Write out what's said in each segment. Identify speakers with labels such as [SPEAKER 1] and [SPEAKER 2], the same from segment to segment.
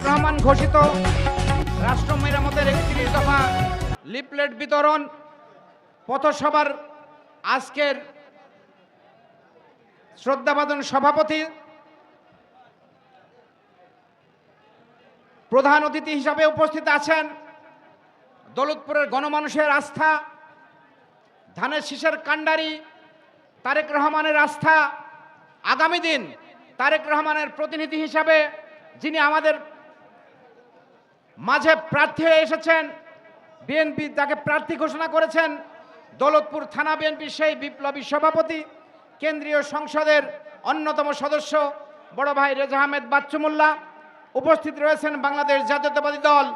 [SPEAKER 1] তারেক রহমান ঘোষিত রাষ্ট্র মেরামতের একত্রিশ দফা লিপলেট বিতরণ পথসভার আজকের শ্রদ্ধাবাদন সভাপতি, প্রধান অতিথি হিসাবে উপস্থিত আছেন দৌলতপুরের গণমানুষের আস্থা, ধানের শীষের কাণ্ডারি তারেক রহমানের আস্থা। আগামী দিন তারেক রহমানের প্রতিনিধি হিসাবে যিনি আমাদের মাঝে প্রার্থী হয়ে এসেছেন। বিএনপি তাকে প্রার্থী ঘোষণা করেছেন, দৌলতপুর থানা বিএনপির সেই বিপ্লবী সভাপতি, কেন্দ্রীয় সংসদের অন্যতম সদস্য, বড় ভাই রেজা আহমেদ বাচ্চুমুল্লাহ উপস্থিত রয়েছেন বাংলাদেশ জাতীয়তাবাদী দল,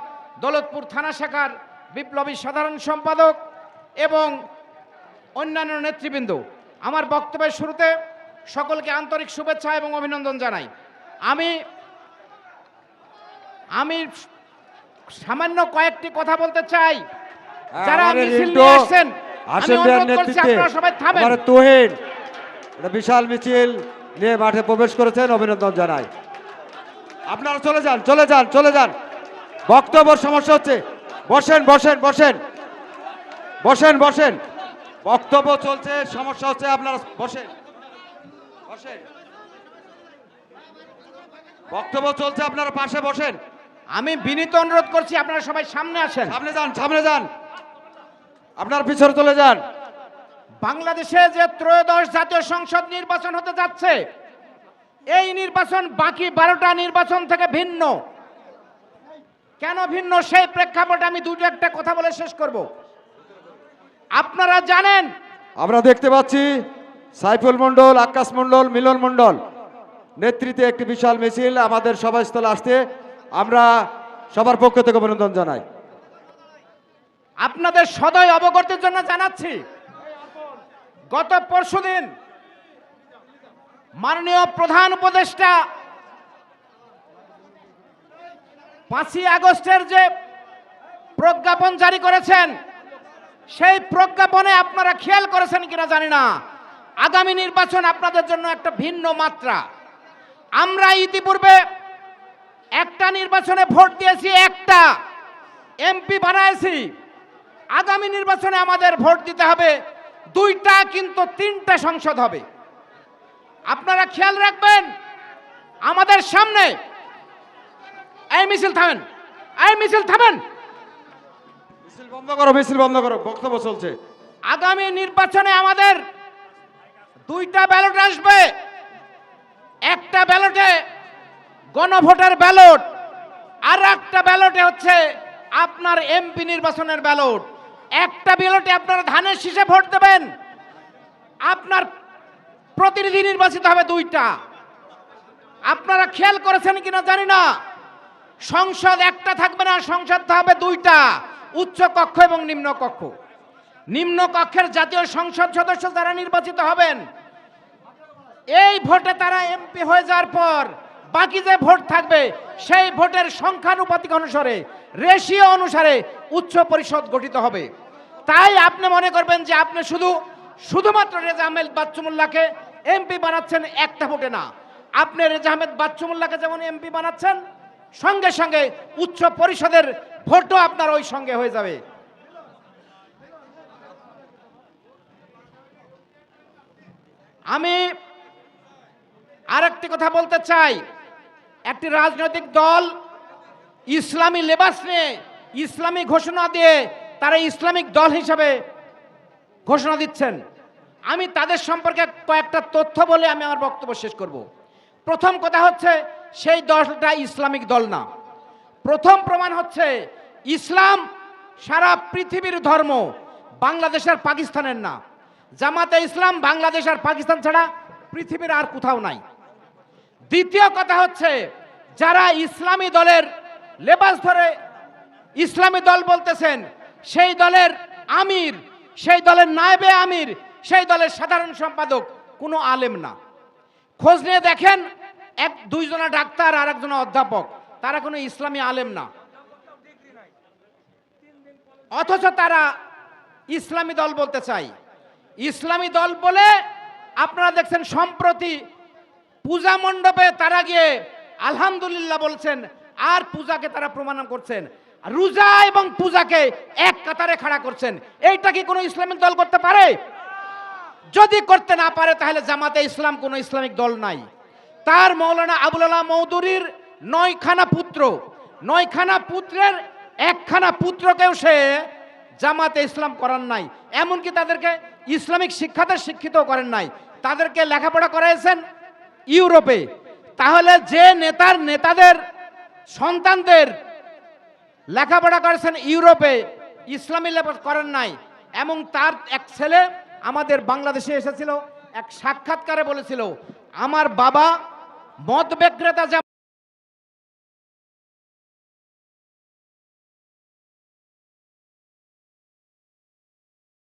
[SPEAKER 1] দৌলতপুর থানা শাখার বিপ্লবী সাধারণ সম্পাদক এবং অন্যান্য নেতৃবৃন্দ। আমার বক্তব্যের শুরুতে সকলকে আন্তরিক শুভেচ্ছা এবং অভিনন্দন জানাই। আমি আমি সামান্য কয়েকটি কথা বলতে চাই। যারা
[SPEAKER 2] আমাদের
[SPEAKER 1] মিছিল নিয়ে আসছেন
[SPEAKER 2] আসেন নেতৃত্বে। তুহিন একটা বিশাল মিছিল নিয়ে মাঠে প্রবেশ করেছেন অভিনন্দন জানাই। আপনারা চলে যান চলে যান চলে যান। বক্তব্য সমস্যা হচ্ছে বসেন বসেন বসেন। বসেন বসেন। বক্তব্য চলছে সমস্যা হচ্ছে আপনারা বসেন। বসেন। বক্তব্য চলছে আপনারা পাশে বসেন।
[SPEAKER 1] আমি বিনীত অনুরোধ করছি আপনারা সবাই সামনে আসেন।
[SPEAKER 2] সামনে যান সামনে যান। আপনার পিছনে চলে যান।
[SPEAKER 1] বাংলাদেশে যে ত্রয়োদশ জাতীয় সংসদ নির্বাচন হতে যাচ্ছে এই নির্বাচন বাকি বারোটা নির্বাচন থেকে ভিন্ন। কেন ভিন্ন? সেই প্রেক্ষাপটে আমি দুটো একটা কথা বলে শেষ করব। আপনারা জানেন
[SPEAKER 2] আমরা দেখতে পাচ্ছি সাইফুল মণ্ডল আকাশ মণ্ডল মিলন মণ্ডল নেতৃত্বে একটি বিশাল মিছিল আমাদের সভাস্থলে আসতে আমরা সবার পক্ষ থেকে অভিনন্দন জানাই।
[SPEAKER 1] আপনাদের সদয় অবগতির জন্য জানাচ্ছি, গত পরশুদিন মাননীয় প্রধান উপদেষ্টা পাঁচই আগস্টের যে প্রজ্ঞাপন জারি করেছেন, সেই প্রজ্ঞাপনে আপনারা খেয়াল করেছেন কিনা জানি না। আগামী নির্বাচন আপনাদের জন্য একটা ভিন্ন মাত্রা। আমরা ইতিপূর্বে একটা নির্বাচনে ভোট দিয়েছি একটা। এমপি বানাইছি। আগামী নির্বাচনে আমাদের ভোট দিতে হবে। দুইটা কিন্তু তিনটা সংসদ হবে। আপনারা খেয়াল রাখবেন আমাদের সামনে এই মিছিল থামেন এই মিছিল থামেন।
[SPEAKER 2] মিছিল বন্ধ করো মিছিল বন্ধ করো বক্তব্য চলছে।
[SPEAKER 1] আগামী নির্বাচনে আমাদের দুইটা ব্যালট আসবে। একটা ব্যালটে গণভোটের ব্যালট। আর একটা ব্যালটে হচ্ছে আপনার এমপি নির্বাচনের ব্যালট। একটা ব্যালটে আপনারা ধানের শীষে ভোট দেবেন। আপনার প্রতিনিধি নির্বাচিত হবে দুইটা। আপনারা খেয়াল করেছেন কিনা জানি না। সংসদ একটা থাকবে না, সংসদ হবে দুইটা। উচ্চ কক্ষ এবং নিম্ন কক্ষ। নিম্ন কক্ষের জাতীয় সংসদ সদস্য যারা নির্বাচিত হবেন, এই ভোটে তারা এমপি হয়ে যাওয়ার পর বাকি যে ভোট থাকবে, সেই ভোটের সংখ্যানুপাতিক অনুসারে, রেশিও অনুসারে উচ্চ পরিষদ গঠিত হবে। তাই আপনি মনে করবেন যে আপনি শুধু, শুধুমাত্র রেজা আহমেদ বাচ্চুমুল্লাহকে এমপি বানাচ্ছেন একটা ভোটে না। আপনি রেজা আহমেদ বাচ্চুমুল্লাহকে যেমন এমপি বানাচ্ছেন, সঙ্গে সঙ্গে উচ্চ পরিষদের ভোটও আপনার ওই সঙ্গে হয়ে যাবে। আমি আরেকটি কথা বলতে চাই। একটি রাজনৈতিক দল ইসলামী লেবাস নিয়ে ইসলামী ঘোষণা দিয়ে তারা ইসলামিক দল হিসাবে ঘোষণা দিচ্ছেন। আমি তাদের সম্পর্কে কয়েকটা তথ্য বলে আমি আমার বক্তব্য শেষ করব। প্রথম কথা হচ্ছে, সেই দলটা ইসলামিক দল না। প্রথম প্রমাণ হচ্ছে, ইসলাম সারা পৃথিবীর ধর্ম বাংলাদেশ আর পাকিস্তানের না। জামাতে ইসলাম, বাংলাদেশ আর পাকিস্তান ছাড়া পৃথিবীর আর কোথাও নাই। দ্বিতীয় কথা হচ্ছে, যারা ইসলামী দলের লেবাস ধরে ইসলামী দল বলতেছেন, সেই দলের আমির, সেই দলের নায়েবে আমির, সেই দলের সাধারণ সম্পাদক কোনো আলেম না। খোঁজ নিয়ে দেখেন, এক, দুইজনা ডাক্তার আর একজনা অধ্যাপক, তারা কোনো ইসলামী আলেম না। অথচ তারা ইসলামী দল বলতে চাই ইসলামী দল বলে আপনারা দেখছেন সম্প্রতি পূজা মণ্ডপে তারা গিয়ে আলহামদুলিল্লাহ বলছেন, আর পূজাকে তারা প্রমাণ করছেন। রোজা এবং পূজাকে এক কাতারে খাড়া করছেন। এইটা কি কোনো ইসলামিক দল করতে পারে? যদি করতে না পারে, তাহলে জামাতে ইসলাম কোনো ইসলামিক দল নাই। তার মৌলানা আবুল আলাহ মৌদুরীর নয়খানা পুত্র, নয়খানা পুত্রের একখানা পুত্রকেও সে জামাতে ইসলাম করার নাই। এমনকি তাদেরকে ইসলামিক শিক্ষাতে শিক্ষিত করেন নাই। তাদেরকে লেখাপড়া করাইছেন ইউরোপে। তাহলে যে নেতার নেতাদের, সন্তানদের লেখাপড়া করেছেন ইউরোপে, ইসলামী লেপা করেন নাই, এবং তার এক ছেলে আমাদের বাংলাদেশে এসেছিল, এক সাক্ষাৎকারে বলেছিল, আমার বাবা মদ বিক্রেতা